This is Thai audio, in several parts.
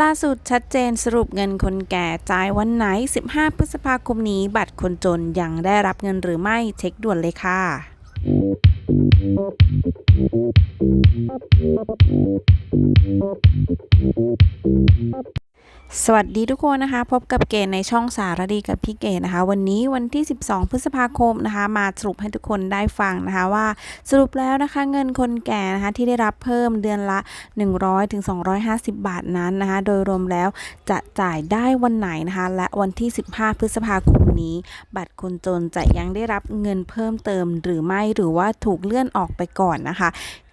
ล่าสุดชัดเจนสรุปเงินคนแก่จ่ายวันไหน 15 พฤษภาคมนี้บัตรคนจนยังได้รับเงินหรือไม่เช็คด่วนเลยค่ะ สวัสดีทุกคนนะคะ พบกับเกณฑ์ในช่องสารดีกับพี่เกณฑ์นะคะ วันนี้วันที่ 12 พฤษภาคมนะคะ มาสรุปให้ทุกคนได้ฟังนะคะว่าสรุปแล้วนะคะ เงินคนแก่นะคะที่ได้รับเพิ่มเดือนละ 100ถึง250 บาทนั้นนะคะ โดยรวมแล้วจะจ่ายได้วันไหนนะคะ และวันที่ 15 พฤษภาคมนี้ บัตรคนจนจะยังได้รับเงินเพิ่มเติมหรือไม่หรือว่าถูกเลื่อนออกไปก่อนนะคะ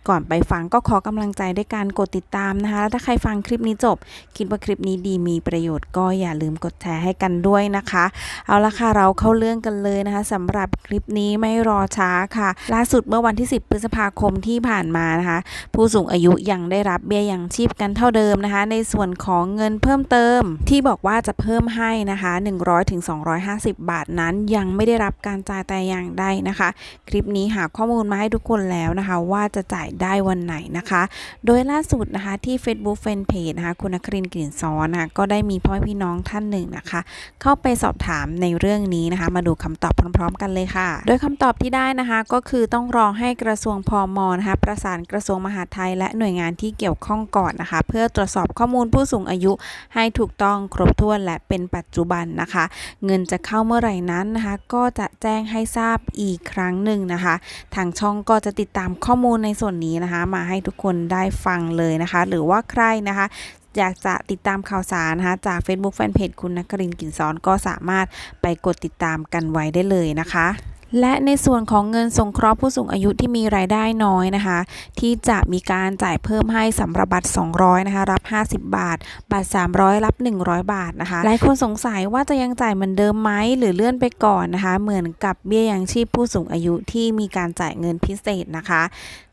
ก่อนไปฟังก็ขอกำลังใจด้วยการกดติดตามนะคะแล้วถ้าใครฟังคลิปนี้จบ คิดว่าคลิปนี้ดีมีประโยชน์ก็อย่าลืมกดแชร์ให้กันด้วยนะคะ เอาละค่ะเราเข้าเรื่องกันเลยนะคะสำหรับคลิปนี้ไม่รอช้าค่ะ ล่าสุดเมื่อวันที่ 10 พฤษภาคมที่ผ่านมานะคะ ผู้สูงอายุยังได้รับเบี้ยยังชีพกันเท่าเดิมนะคะ ในส่วนของเงินเพิ่มเติม ที่บอกว่าจะเพิ่มให้นะคะ 100ถึง250 บาทนั้นยังไม่ได้รับการจ่ายแต่อย่างใดนะคะ คลิปนี้หาข้อมูลมาให้ทุกคนแล้วนะคะ ว่าจะจ่ายได้วันไหนนะคะ โดยล่าสุดนะคะที่ Facebook Fanpage นะคะคุณนครินกลิ่นซ้อนนะคะก็ได้มีพ่อพี่น้องท่านหนึ่งนะคะ เข้าไปสอบถามในเรื่องนี้นะคะ มาดูคำตอบพร้อม ๆ กันเลยค่ะ โดยคำตอบที่ได้นะคะก็คือต้องรอให้กระทรวงพอมอนะคะประสานกระทรวงมหาดไทย และหน่วยงานที่เกี่ยวข้องก่อนนะคะ เพื่อตรวจสอบข้อมูลผู้สูงอายุ ให้ถูกต้องครบถ้วนและเป็นปัจจุบันนะคะ เงินจะเข้าเมื่อไหร่นั้นนะคะ ก็จะแจ้งให้ทราบอีกครั้งหนึ่งนะคะ ทางช่องก็จะติดตามข้อมูลในส่วนนี้นะคะมาให้ทุกคนได้ฟังเลยนะคะ หรือว่าใครนะคะอยากจะติดตามข่าวสารนะคะจาก Facebook Fanpage คุณนักกรินกินซ้อนก็สามารถไปกดติดตามกันไว้ได้เลยนะคะและในส่วนของเงินสงเคราะห์ผู้สูงอายุที่มีรายได้น้อยนะคะ ที่จะมีการจ่ายเพิ่มให้สำหรับบัตร 200 นะคะ รับ 50 บาท บัตร 300 รับ 100 บาทนะคะ หลายคนสงสัยว่าจะยังจ่ายเหมือนเดิมไหมหรือเลื่อนไปก่อนนะคะ เหมือนกับเบี้ยยังชีพผู้สูงอายุที่มีการจ่ายเงินพิเศษนะคะ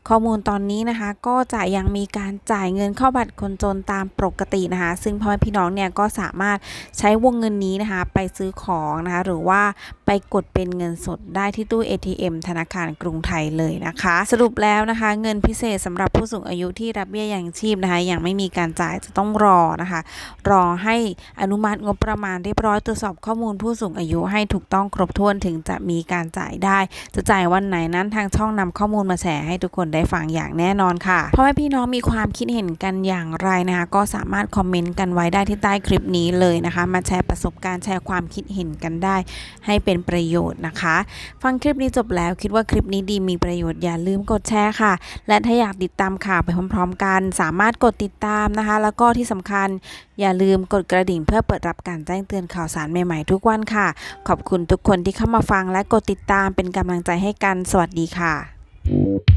ข้อมูลตอนนี้นะคะก็จะยังมีการจ่ายเงินเข้าบัตรคนจนตามปกตินะคะ ซึ่งพ่อแม่พี่น้องเนี่ยก็สามารถใช้วงเงินนี้นะคะ ไปซื้อของนะคะหรือว่าไปกดเป็นเงินสดได้ที่ตู้ ATM ธนาคารกรุงไทยเลยนะคะ สรุปแล้วนะคะ เงินพิเศษสำหรับผู้สูงอายุที่รับเบี้ยยังชีพนะคะยังไม่มีการจ่ายจะต้องรอนะคะ รอให้อนุมัติงบประมาณเรียบร้อยตรวจสอบข้อมูลผู้สูงอายุให้ถูกต้องครบถ้วนถึงจะมีการจ่ายได้ จะจ่ายวันไหนนั้นทางช่องนำข้อมูลมาแชร์ให้ทุกคนได้ฟังอย่างแน่นอนค่ะพ่อแม่พี่น้องมีความคิดเห็นกันอย่างไรนะคะก็สามารถคอมเมนต์กันไว้ได้ที่ใต้คลิปนี้เลยนะคะ มาแชร์ประสบการณ์แชร์ความคิดเห็นกันได้ ให้เป็นประโยชน์นะคะ ฟังคลิปนี้จบแล้วคิดว่าคลิปนี้ดีมีประโยชน์อย่าลืมกดแชร์ค่ะ และถ้าอยากติดตามข่าวไปพร้อมๆ กัน สามารถกดติดตามนะคะ แล้วก็ที่สำคัญอย่าลืมกดกระดิ่งเพื่อเปิดรับการแจ้งเตือนข่าวสารใหม่ๆ ทุกวันค่ะ ขอบคุณทุกคนที่เข้ามาฟังและกดติดตามเป็นกำลังใจให้กัน สวัสดีค่ะ